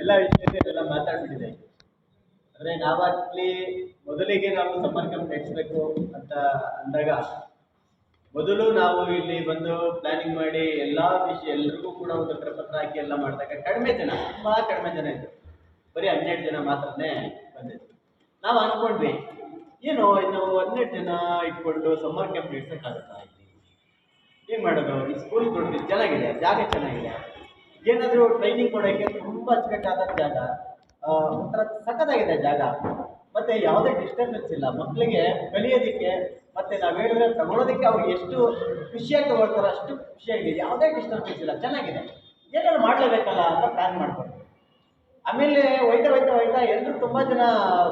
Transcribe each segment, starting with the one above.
ಎಲ್ಲ ವಿಷಯಗಳೆಲ್ಲ ಮಾತಾಡ್ಬಿಟ್ಟಿದೆ. ಅಂದ್ರೆ ನಾವಾಗ್ಲಿ ಮೊದಲಿಗೆ ನಾವು ಸಮ್ಮರ್ ಕ್ಯಾಂಪ್ ನಡೆಸಬೇಕು ಅಂತ ಅಂದಾಗ ಮೊದಲು ನಾವು ಇಲ್ಲಿ ಬಂದು ಪ್ಲಾನಿಂಗ್ ಮಾಡಿ ಎಲ್ಲಾ ವಿಷಯ ಎಲ್ರಿಗೂ ಕೂಡ ಒಂದು ಪ್ರಪತ್ರ ಹಾಕಿ ಎಲ್ಲ ಮಾಡಿದಾಗ ಕಡಿಮೆ ಜನ, ತುಂಬಾ ಕಡಿಮೆ ಜನ ಇದ್ರು. ಬರೀ ಹನ್ನೆರಡು ಜನ ಮಾತ್ರನೇ ಬಂದಿದ್ರು. ನಾವು ಅನ್ಕೊಂಡ್ವಿ, ಏನು ನಾವು ಹನ್ನೆರಡು ಜನ ಇಟ್ಕೊಂಡು ಸಮ್ಮರ್ ಕ್ಯಾಂಪ್ ನಡೆಸೋಕ್ಕಾಗುತ್ತಾ ಇಲ್ಲಿ? ಏನ್ ಮಾಡೋದು? ಈ ಸ್ಕೂಲ್ ದೊಡ್ಡದು ಚೆನ್ನಾಗಿದೆ, ಜಾಗ ಚೆನ್ನಾಗಿದೆ. ಏನಾದರೂ ಟ್ರೈನಿಂಗ್ ಕೊಡೋಕ್ಕೆ ತುಂಬ ಅಚ್ಚುಕಟ್ಟಾದ ಜಾಗ ಒಂಥರ ಸಖತ್ತಾಗಿದೆ ಜಾಗ. ಮತ್ತೆ ಯಾವುದೇ ಡಿಸ್ಟರ್ಬೆನ್ಸ್ ಇಲ್ಲ. ಮಕ್ಕಳಿಗೆ ಕಲಿಯೋದಕ್ಕೆ ಮತ್ತೆ ನಾವು ಹೇಳಿದ್ರೆ ತಗೊಳ್ಳೋದಕ್ಕೆ ಅವ್ರಿಗೆ ಎಷ್ಟು ಖುಷಿಯಾಗಿ ತಗೊಳ್ತಾರೋ ಅಷ್ಟು ಖುಷಿಯಾಗಿದೆ. ಯಾವುದೇ ಡಿಸ್ಟರ್ಬೆನ್ಸ್ ಇಲ್ಲ. ಚೆನ್ನಾಗಿದೆ. ಏನಾದ್ರು ಮಾಡಲೇಬೇಕಲ್ಲ ಅಂತ ಪ್ಲ್ಯಾನ್ ಮಾಡ್ಕೊಂಡು ಆಮೇಲೆ ಹೋಯ್ತಾ ಹೋಯ್ತಾ ಹೋಯ್ತಾ ಎಲ್ಲರೂ ತುಂಬ ಜನ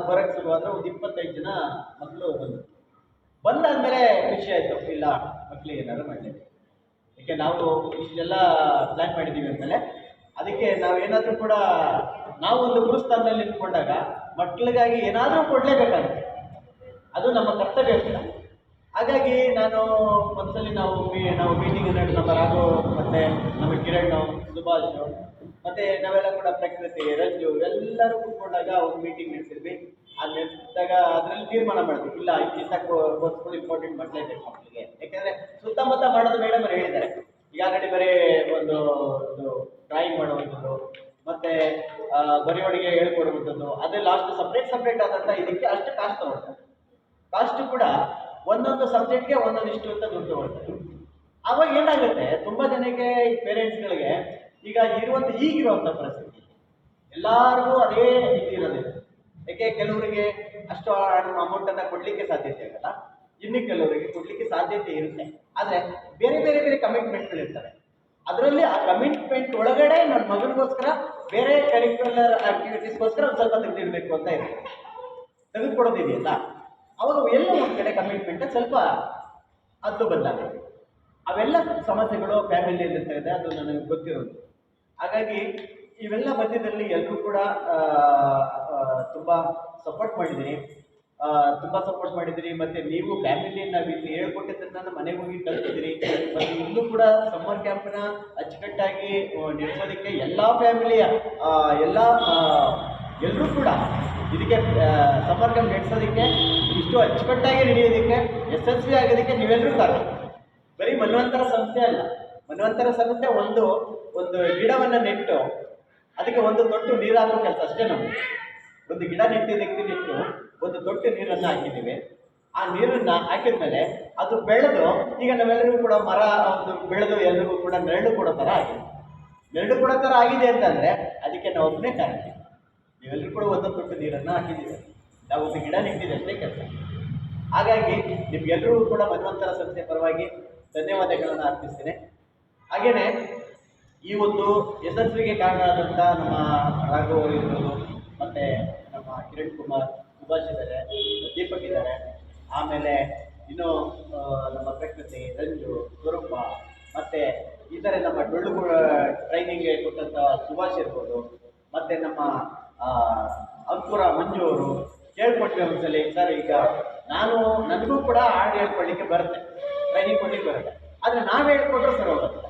ಬರೋಕ್ಕೆ ಶುರುವಾದ್ರೆ. ಒಂದು ಇಪ್ಪತ್ತೈದು ಜನ ಮಕ್ಕಳು ಬಂದರು. ಬಂದಾದ್ಮೇಲೆ ಖುಷಿ ಆಯಿತು. ಇಲ್ಲ ಮಕ್ಕಳಿಗೆ ಏನಾದ್ರು ಮಾಡಲೇಬೇಕು. ನಾವು ಇಷ್ಟೆಲ್ಲ ಪ್ಲ್ಯಾನ್ ಮಾಡಿದ್ದೀವಿ ಅಂದಮೇಲೆ ಅದಕ್ಕೆ ನಾವು ಏನಾದರೂ ಕೂಡ ನಾವು ಒಂದು ಗುರುಸ್ಥಾನದಲ್ಲಿ ನಿಂತ್ಕೊಂಡಾಗ ಮಕ್ಕಳಿಗಾಗಿ ಏನಾದರೂ ಕೊಡಲೇಬೇಕಾಗುತ್ತೆ. ಅದು ನಮ್ಮ ಕರ್ತವ್ಯ ಕೂಡ ಹಾಗಾಗಿ ನಾನು ಒಂದ್ಸಲಿ ನಾವು ನಾವು ಮೀಟಿಂಗ್ ನಡೆದು ನಮ್ಮ ರಾಘು ಮತ್ತು ನಮ್ಮ ಕಿರಣ್ ಸುಭಾಷ್, ಮತ್ತು ನಾವೆಲ್ಲ ಕೂಡ ಪ್ರಕೃತಿ, ರಂಜು ಎಲ್ಲರೂ ಕೂತ್ಕೊಂಡಾಗ ಒಂದು ಮೀಟಿಂಗ್ ನಡೆಸಿದ್ವಿ. ಅದು ನಡೆಸಿದಾಗ ಅದರಲ್ಲಿ ತೀರ್ಮಾನ ಮಾಡಿದ್ವಿ ಇಲ್ಲ ಇಂಥ ಕೋರ್ಸ್ಗಳು ಇಂಪಾರ್ಟೆಂಟ್ ಮಾಡಲೇಬೇಕು ಮಕ್ಕಳಿಗೆ ಯಾಕಂದ್ರೆ ಸುತ್ತಮುತ್ತ ಮಾಡೋದು ಮೇಡಮ್ ಅವ್ರು ಹೇಳಿದ್ದಾರೆ. ಈಗ ಆಲ್ರೆಡಿ ಬರೀ ಒಂದು ಒಂದು ಡ್ರಾಯಿಂಗ್ ಮಾಡುವಂಥದ್ದು, ಮತ್ತೆ ಬರೆಯೋಳಿಗೆ ಹೇಳ್ಕೊಡುವಂಥದ್ದು, ಅದೇ ಲಾಸ್ಟ್ ಸಪ್ರೇಟ್ ಸಪ್ರೇಟ್ ಆದಂಥ ಇದಕ್ಕೆ ಅಷ್ಟು ಕಾಸ್ಟ್ ತಗೊಳ್ತಾರೆ. ಕಾಸ್ಟ್ ಕೂಡ ಒಂದೊಂದು ಸಬ್ಜೆಕ್ಟ್ಗೆ ಒಂದೊಂದಿಷ್ಟು ಅಂತ ದುಡ್ಡು ತಗೊಳ್ತಾರೆ. ಅವಾಗ ಏನಾಗುತ್ತೆ, ತುಂಬ ಜನಕ್ಕೆ ಪೇರೆಂಟ್ಸ್ಗಳಿಗೆ ಈಗ ಇರುವಂಥ ಈಗಿರುವಂಥ ಪರಿಸ್ಥಿತಿ, ಎಲ್ಲರಿಗೂ ಅದೇ ಇದಿರೋದಿಲ್ಲ ಯಾಕೆ ಕೆಲವರಿಗೆ ಅಷ್ಟು ಅಮೌಂಟನ್ನು ಕೊಡಲಿಕ್ಕೆ ಸಾಧ್ಯತೆ ಆಗಲ್ಲ. ಇನ್ನು ಕೆಲವರಿಗೆ ಕೊಡಲಿಕ್ಕೆ ಸಾಧ್ಯತೆ ಇರುತ್ತೆ. ಆದರೆ ಬೇರೆ ಬೇರೆ ಬೇರೆ ಕಮಿಟ್ಮೆಂಟ್ಗಳು ಇರ್ತವೆ ಅದರಲ್ಲಿ ಆ ಕಮಿಟ್ಮೆಂಟ್ ಒಳಗಡೆ ನನ್ನ ಮಗನಿಗೋಸ್ಕರ ಬೇರೆ ಕರಿಕ್ಯುಲರ್ ಆಕ್ಟಿವಿಟೀಸ್ಗೋಸ್ಕರ ಒಂದು ಸ್ವಲ್ಪ ತೆಗೆದಿಡಬೇಕು ಅಂತ ಇರುತ್ತೆ. ತೆಗೆದುಕೊಡೋದಿದೆಯಲ್ಲ? ಅವಾಗ ಎಲ್ಲ ಒಂದು ಕಡೆ ಕಮಿಟ್ಮೆಂಟ್ ಸ್ವಲ್ಪ ಅದು ಬದಲಾಗುತ್ತೆ. ಅವೆಲ್ಲ ಸಮಸ್ಯೆಗಳು ಫ್ಯಾಮಿಲಿಯಲ್ಲಿ ಇರ್ತದೆ ಅದು ನನಗೆ ಗೊತ್ತಿರೋದು. ಹಾಗಾಗಿ ಇವೆಲ್ಲ ಮಧ್ಯದಲ್ಲಿ ಎಲ್ಲರೂ ಕೂಡ ತುಂಬ ಸಪೋರ್ಟ್ ಮಾಡಿದ್ದೀರಿ ಆ, ತುಂಬ ಸಪೋರ್ಟ್ ಮಾಡಿದ್ರಿ. ಮತ್ತೆ ನೀವು ಫ್ಯಾಮಿಲಿ ನಾವು ಇಲ್ಲಿ ಹೇಳ್ಕೊಟ್ಟಿದ್ದನ್ನ ಮನೆ ಹೋಗಿ ಕಲ್ತಿದ್ರಿ ಮತ್ತೆ ಇಲ್ಲೂ ಕೂಡ ಸಮ್ಮರ್ ಕ್ಯಾಂಪ್ನ ಅಚ್ಚುಕಟ್ಟಾಗಿ ನಡೆಸೋದಕ್ಕೆ ಎಲ್ಲ ಫ್ಯಾಮಿಲಿಯ ಎಲ್ಲ ಎಲ್ಲರೂ ಕೂಡ ಇದಕ್ಕೆ ಸಮ್ಮರ್ ಕ್ಯಾಂಪ್ ನಡೆಸೋದಕ್ಕೆ ಇಷ್ಟು ಅಚ್ಚುಕಟ್ಟಾಗಿ ನಡೆಯೋದಕ್ಕೆ, ಯಶಸ್ವಿ ಆಗೋದಕ್ಕೆ ನೀವೆಲ್ಲರೂ ಕಾರಣ. ಬರೀ ಮನ್ವಂತರ ಸಂಸ್ಥೆ ಅಲ್ಲ. ಮನ್ವಂತರ ಸಂಸ್ಥೆ ಒಂದು ಒಂದು ಗಿಡವನ್ನು ನೆಟ್ಟು, ಅದಕ್ಕೆ ಒಂದು ತೊಟ್ಟು ನೀರಾಕೋ ಕೆಲಸ ಅಷ್ಟೇ ನಮ್ದು. ಒಂದು ಗಿಡ ನೆಟ್ಟಿದ್ದಕ್ಕೆ ನೆಟ್ಟು ಒಂದು ದೊಡ್ಡ ನೀರನ್ನು ಹಾಕಿದ್ದೀವಿ. ಆ ನೀರನ್ನ ಹಾಕಿದ್ಮೇಲೆ ಅದು ಬೆಳೆದು ಈಗ ನಾವೆಲ್ಲರಿಗೂ ಕೂಡ ಮರ ಒಂದು ಬೆಳೆದು ಎಲ್ಲರಿಗೂ ಕೂಡ ನೆರಳು ಕೊಡೋ ಥರ ಆಗಿದೆ. ನೆರಳು ಕೊಡೋ ಥರ ಆಗಿದೆ ಅಂತಂದ್ರೆ ಅದಕ್ಕೆ ನಾವು ಒಬ್ಬನೇ ಕಾರಣ ನೀವೆಲ್ಲರೂ ಕೂಡ ಒಂದೊಂದು ದೊಡ್ಡ ನೀರನ್ನು ಹಾಕಿದ್ದೀವಿ ನಾವು ಒಂದು ಗಿಡ ನೆಟ್ಟಿದೆ ಅಷ್ಟೇ ಕೆಲಸ. ಹಾಗಾಗಿ ನಿಮ್ಗೆಲ್ಲರಿಗೂ ಕೂಡ ಮನ್ವಂತರ ಸಂಸ್ಥೆ ಪರವಾಗಿ ಧನ್ಯವಾದಗಳನ್ನು ಅರ್ಪಿಸ್ತೇನೆ. ಹಾಗೇನೆ ಈ ಒಂದು ಯಶಸ್ವಿಗೆ ಕಾರಣ ಆದಂಥ ನಮ್ಮ ರಾಘವ್ ಅವರು ಇರ್ಬೋದು ಮತ್ತು ನಮ್ಮ ಕಿರಣ್ ಕುಮಾರ್ ಸುಭಾಷ್ ಇದ್ದಾರೆ, ದೀಪಕ್ ಇದ್ದಾರೆ. ಆಮೇಲೆ ಇನ್ನು ನಮ್ಮ ಪ್ರಕೃತಿ ರಂಜು ಸ್ವರೂಪ ಮತ್ತು ಇತರೆ ನಮ್ಮ ಡೊಳ್ಳು ಟ್ರೈನಿಂಗ್ ಕೊಟ್ಟಂಥ ಸುಭಾಷ್ ಇರ್ಬೋದು. ಮತ್ತು ನಮ್ಮ ಅಂಕುರ ಮಂಜು ಅವರು ಕೇಳ್ಕೊಟ್ವಿ ಸರ್, ಈಗ ನಾನು, ನನಗೂ ಕೂಡ ಹಾಡು ಹೇಳ್ಕೊಳ್ಳಿಕ್ಕೆ ಬರುತ್ತೆ. ಟ್ರೈನಿಂಗ್ ಕೊಡ್ಲಿಕ್ಕೆ ಬರುತ್ತೆ. ಆದರೆ ನಾವು ಹೇಳ್ಕೊಟ್ರೆ ಸರ್ ಹೋಗುತ್ತೆ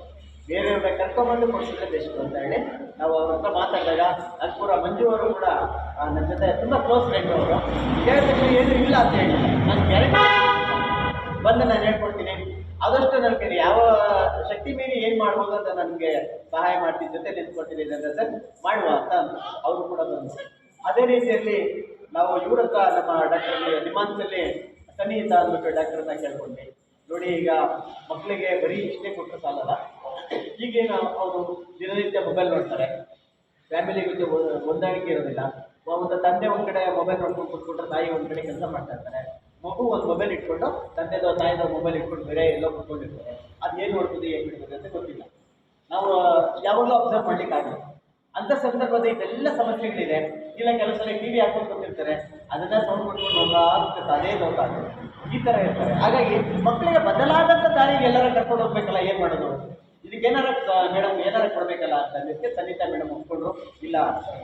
ಬೇರೆಯವ್ರನ್ನ ಕರ್ಕೊಂಬಂದು ಕೊಡಿಸಿದ್ರೆ ಬೆಸ್ಟ್ ಅಂತ ಹೇಳಿ ನಾವು ಅವ್ರ ಹತ್ರ ಮಾತಾಡಿದಾಗ ಅಂಕುರ ಮಂಜು ಅವರು ಕೂಡ ನನ್ನ ಜೊತೆ ತುಂಬ ಕ್ಲೋಸ್ ಫ್ರೆಂಡ್ ಅವರು. ಕೇಳಿದ್ರೆ ಏನು ಇಲ್ಲ ಅಂತ ಹೇಳಿ. ನಾನು ಗ್ಯಾರಂಟಿ ಬಂದು ನಾನು ಹೇಳ್ಕೊಡ್ತೀನಿ. ಆದಷ್ಟು ನನಗೆ ಯಾವ ಶಕ್ತಿ ಮೀರಿ ಏನು ಮಾಡ್ಬೋದು ಅಂತ ನನಗೆ ಸಹಾಯ ಮಾಡ್ತೀನಿ ಜೊತೆ ನಿಂತ್ಕೊಟ್ಟಿದ್ದೀನಿ ಅಂತ ಸರ್, ಮಾಡುವ ಅಂತ ಅವರು ಕೂಡ ಬಂದರು. ಅದೇ ರೀತಿಯಲ್ಲಿ ನಾವು ಇವ್ರ ಹತ್ರ ನಮ್ಮ ಡಾಕ್ಟರ್ ನಿಮಾನ್ಸಲ್ಲಿ ಸನ್ನಿಹಿತ ಅಂದ್ಬಿಟ್ಟು ಡಾಕ್ಟರ್ನ ಕೇಳ್ಕೊಂಡ್ವಿ. ನೋಡಿ, ಈಗ ಮಕ್ಕಳಿಗೆ ಬರೀ ಇಷ್ಟೇ ಕೊಟ್ಟರೆ ಸಾಲಲ್ಲ. ಈಗೇನು ಅವರು ದಿನನಿತ್ಯ ಮೊಬೈಲ್ ನೋಡ್ತಾರೆ. ಫ್ಯಾಮಿಲಿ ಜೊತೆ ಹೊಂದಾಣಿಕೆ ಇರೋದಿಲ್ಲ. ಒಂದು ತಂದೆ ಒಂದು ಕಡೆ ಮೊಬೈಲ್ ನೋಡ್ಕೊಂಡು ಕೂತ್ಕೊಂಡ್ರೆ ತಾಯಿ ಒಂದು ಕಡೆ ಕೆಲಸ ಮಾಡ್ತಾ ಇರ್ತಾರೆ. ಮಗು ಒಂದು ಮೊಬೈಲ್ ಇಟ್ಕೊಂಡು ತಂದೆದೋ ತಾಯಿದೋ ಮೊಬೈಲ್ ಇಟ್ಕೊಂಡು ಬೇರೆ ಎಲ್ಲೋ ಕೂತ್ಕೊಂಡಿರ್ತಾರೆ. ಅದು ಏನು ನೋಡ್ಬೋದು, ಏನು ಬಿಡ್ಬೋದು ಅಂತ ಗೊತ್ತಿಲ್ಲ. ನಾವು ಯಾವಾಗಲೂ ಅಬ್ಸರ್ವ್ ಮಾಡಲಿಕ್ಕಾಗಲ್ಲ ಅಂಥ ಸಂದರ್ಭದಲ್ಲಿ ಇದೆಲ್ಲ ಸಮಸ್ಯೆಗಳಿದೆ. ಇಲ್ಲ ಕೆಲವು ಸಲ ಟಿ ವಿ ಹಾಕೊಂಡು ಕೂತಿರ್ತಾರೆ. ಅದನ್ನ ಸೌಂಡ್ ಕೊಟ್ಕೊಂಡು ಹೋಗಾ ಆಗ್ತದೆ ಅದೇ ಅದು ಈ ಥರ ಇರ್ತಾರೆ. ಹಾಗಾಗಿ ಮಕ್ಕಳಿಗೆ ಬದಲಾದಂಥ ದಾರಿಗೆ ಎಲ್ಲರೂ ಕರ್ಕೊಂಡು ಹೋಗ್ಬೇಕಲ್ಲ, ಏನು ಮಾಡೋದು? ಇದಕ್ಕೇನಾರ ಮೇಡಮ್ ಏನಾರ ಕೊಡಬೇಕಲ್ಲ ಅಂತ ಅಂದಿದ್ದಕ್ಕೆ ಸನ್ನಿತಾ ಮೇಡಮ್ ಒಪ್ಕೊಂಡ್ರು. ಇಲ್ಲ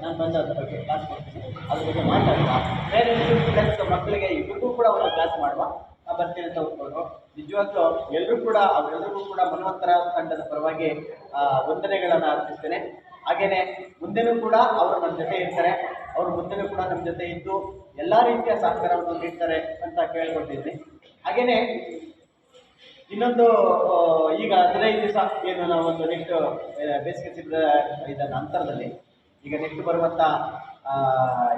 ನಾನು ಬಂದು ಅದ್ರ ಬಗ್ಗೆ ಕ್ಲಾಸ್ ಕೊಡ್ತೀನಿ ಅದ್ರ ಬಗ್ಗೆ ಮಾತಾಡುವ ಪೇರೆಂಟ್ಸ್ ಮಕ್ಕಳಿಗೆ ಇಬ್ಬರಿಗೂ ಕೂಡ ಒಂದು ಕ್ಲಾಸ್ ಮಾಡುವ. ಬರ್ತೀನಿ ಅಂತ ಒಪ್ಕೊಂಡ್ರು. ನಿಜವಾಗ್ಲೂ ಎಲ್ಲರೂ ಕೂಡ ಅವರೆಲ್ಲರಿಗೂ ಕೂಡ ಮನ್ವಂತರ ತಂಡದ ಪರವಾಗಿ ಆ, ವಂದನೆಗಳನ್ನು ಅರ್ಪಿಸ್ತೇನೆ. ಹಾಗೇನೆ ಮುಂದೆನೂ ಕೂಡ ಅವರು ನಮ್ಮ ಜೊತೆ ಇರ್ತಾರೆ. ಅವರು ಮುಂದೆನೂ ಕೂಡ ನಮ್ಮ ಜೊತೆ ಇದ್ದು ಎಲ್ಲ ರೀತಿಯ ಸಹಕಾರವನ್ನು ನೀಡ್ತಾರೆ ಅಂತ ಕೇಳ್ಕೊಟ್ಟಿದ್ದೀನಿ ಹಾಗೇನೆ ಇನ್ನೊಂದು ಈಗ ಹದಿನೈದು ದಿವಸ ಏನು ಒಂದು ನೆಕ್ಸ್ಟ್ ಬೇಸಿಗೆ ಶಿಬಿರ ಇದ ನಂತರದಲ್ಲಿ ಈಗ ನೆಕ್ಸ್ಟ್ ಬರುವಂಥ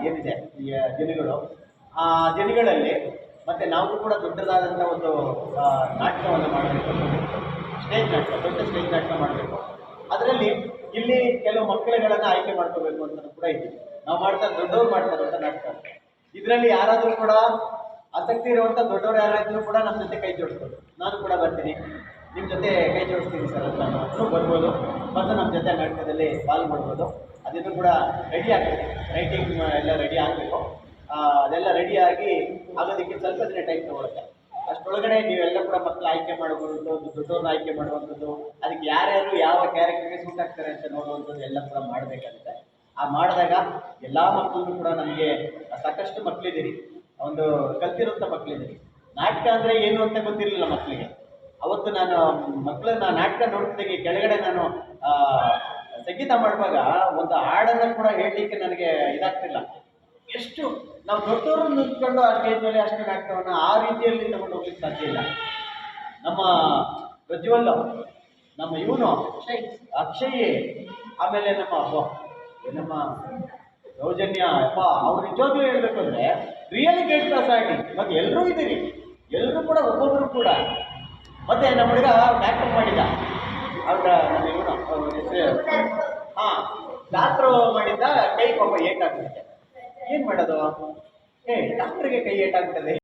ಏನಿದೆ, ಈ ದಿನಗಳು. ಆ ದಿನಗಳಲ್ಲಿ ಮತ್ತೆ ನಾವು ಕೂಡ ದೊಡ್ಡದಾದಂಥ ಒಂದು ನಾಟಕವನ್ನು ಮಾಡಬೇಕು. ಸ್ಟೇಜ್ ನಾಟಕ, ದೊಡ್ಡ ಸ್ಟೇಜ್ ನಾಟಕ ಮಾಡಬೇಕು. ಅದರಲ್ಲಿ ಇಲ್ಲಿ ಕೆಲವು ಮಕ್ಕಳುಗಳನ್ನು ಆಯ್ಕೆ ಮಾಡ್ಕೋಬೇಕು ಅಂತ ಕೂಡ ಇದೆ. ನಾವು ಮಾಡ್ತಾ, ದೊಡ್ಡವ್ರು ಮಾಡ್ತಾರಂತ ನಾಟಕ ಇದರಲ್ಲಿ ಯಾರಾದರೂ ಕೂಡ ಆಸಕ್ತಿ ಇರುವಂಥ ದೊಡ್ಡವರು ಯಾರಾದರೂ ಕೂಡ ನಮ್ಮ ಜೊತೆ ಕೈ ಜೋಡಿಸ್ಬೋದು. ನಾನು ಕೂಡ ಬರ್ತೀನಿ. ನಿಮ್ಮ ಜೊತೆ ಕೈ ಜೋಡಿಸ್ತೀನಿ ಸರ್ ಅಂತ ನಾನು ಬರ್ಬೋದು. ಮತ್ತು ನಮ್ಮ ಜೊತೆ ನಾಟಕದಲ್ಲಿ ಮಾಡ್ಬೋದು. ಅದನ್ನು ಕೂಡ ರೆಡಿ ಆಗಬೇಕು ರೈಟಿಂಗ್ ಎಲ್ಲ ರೆಡಿ ಆಗಬೇಕು. ಅದೆಲ್ಲ ರೆಡಿಯಾಗಿ ಆಗೋದಕ್ಕೆ ಸ್ವಲ್ಪ ದಿನ ಟೈಮ್ ತೊಗೊಳುತ್ತೆ. ಅಷ್ಟರೊಳಗಡೆ ನೀವೆಲ್ಲ ಕೂಡ ಮಕ್ಕಳು ಆಯ್ಕೆ ಮಾಡುವಂಥದ್ದು ದೊಡ್ಡವ್ರನ್ನ ಆಯ್ಕೆ ಮಾಡುವಂಥದ್ದು, ಅದಕ್ಕೆ ಯಾರ್ಯಾರು ಯಾವ ಕ್ಯಾರೆಕ್ಟರ್ಗೆ ಸೂಟ್ ಆಗ್ತಾರೆ ಅಂತ ನೋಡುವಂಥದ್ದು ಎಲ್ಲ ಕೂಡ ಮಾಡಬೇಕಾಗುತ್ತೆ. ಆ ಮಾಡಿದಾಗ ಎಲ್ಲ ಮಕ್ಕಳು ಕೂಡ ನಮಗೆ ಸಾಕಷ್ಟು ಮಕ್ಕಳಿದ್ದೀರಿ ಒಂದು ಕಲ್ತಿರುವಂಥ ಮಕ್ಕಳಿದ್ದೀರಿ ನಾಟಕ ಅಂದರೆ ಏನು ಅಂತ ಗೊತ್ತಿರಲಿಲ್ಲ ಮಕ್ಕಳಿಗೆ. ಅವತ್ತು ನಾನು, ಮಕ್ಕಳನ್ನ ನಾಟಕ ನೋಡ್ತಿದ್ದಾಗ ಕೆಳಗಡೆ ನಾನು ಸಂಗೀತ ಮಾಡುವಾಗ ಒಂದು ಹಾಡನ್ನು ಕೂಡ ಹೇಳಲಿಕ್ಕೆ ನನಗೆ ಇದಾಗ್ತಿಲ್ಲ. ಎಷ್ಟು, ನಾವು ದೊಡ್ಡವರು ನಿಂತ್ಕೊಂಡು ಆ ಸ್ಟೇಜ್ ಮೇಲೆ ಅಷ್ಟು ನಾಟಕವನ್ನು ಆ ರೀತಿಯಲ್ಲಿ ತಗೊಂಡು ಹೋಗ್ಲಿಕ್ಕೆ ಸಾಧ್ಯ ಇಲ್ಲ. ನಮ್ಮ ಪ್ರಜ್ವಲ್ ನಮ್ಮ ಇವನು ಅಕ್ಷಯ್ ಆಮೇಲೆ ನಮ್ಮ ನಮ್ಮ ಸೌಜನ್ಯ, ಅಪ್ಪ, ಅವ್ರು ನಿಜವಾಗ್ಲೂ ಹೇಳ್ಬೇಕು ಅಂದ್ರೆ ರಿಯಲಿ ಕ್ಲಾಸ್ ಆಗಿ, ಇವಾಗ ಎಲ್ಲರೂ ಇದ್ದೀರಿ. ಎಲ್ಲರೂ ಕೂಡ ಒಬ್ಬೊಬ್ಬರು ಕೂಡ. ಮತ್ತೆ ನಮ್ಮ ಹುಡುಗ ಡಾಕ್ಟರ್ ಮಾಡಿದ. ಅವ್ರ ನಮ್ಮ ಇವನು ಹಾಂ ಡಾಕ್ಟ್ರು ಮಾಡಿದ್ದ ಕೈ ಪಾಪ ಏಟಾಗ್ತದೆ ಏನು ಮಾಡೋದು? ಏ ಡಾಕ್ಟ್ರಿಗೆ ಕೈ ಏಟಾಗ್ತದೆ.